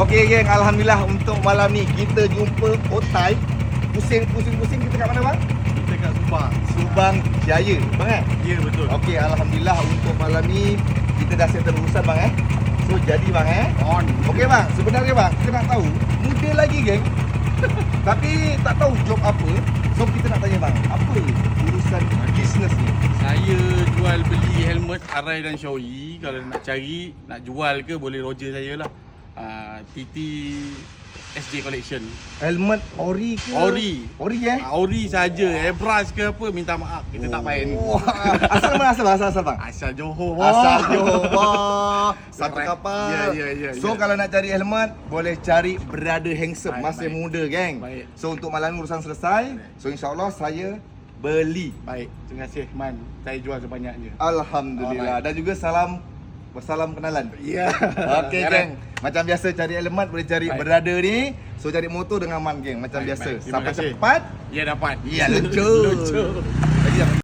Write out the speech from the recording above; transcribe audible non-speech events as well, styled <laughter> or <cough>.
Okey geng, alhamdulillah untuk malam ni kita jumpa Otai. Pusing pusing pusing kita kat mana bang? Kita kat Subang. Subang Jaya. Bang eh? Ya betul. Okey, alhamdulillah untuk malam ni kita dah settle urusan bang eh. So jadi bang eh. On. Okey bang, sebenarnya bang, kita nak tahu muda lagi geng. <laughs> Tapi tak tahu job apa. So kita nak tanya bang, apa urusan bisnes ni? Saya jual beli helmet Arai dan Xiaoyi. Kalau nak cari, nak jual ke boleh Roger saya lah. Uh, TT SJ Collection. Helmet ori ke? Ori. Ori eh? Uh, ori saja, airbrush ke apa minta maaf. Kita tak main. Wah, <laughs> asal mana asal asal asal bang? Asal Johor. Asal <laughs> Johor Satu Correct. kapal Ya, ya, ya, So ya. kalau nak cari helmet Boleh cari Brother Handsome Baik, Masih baik. muda geng Baik. So untuk malam urusan selesai So insyaAllah saya Beli Baik, terima kasih Man. Saya jual sebanyaknya. Alhamdulillah Dan juga salam Salam kenalan Ya. Okey geng Macam biasa cari helmet Boleh cari Baik. Brother ni So cari motor dengan Man geng Macam Baik, biasa baik. Sampai kasih. cepat Ya dapat. Ya lucu <laughs> Lucu.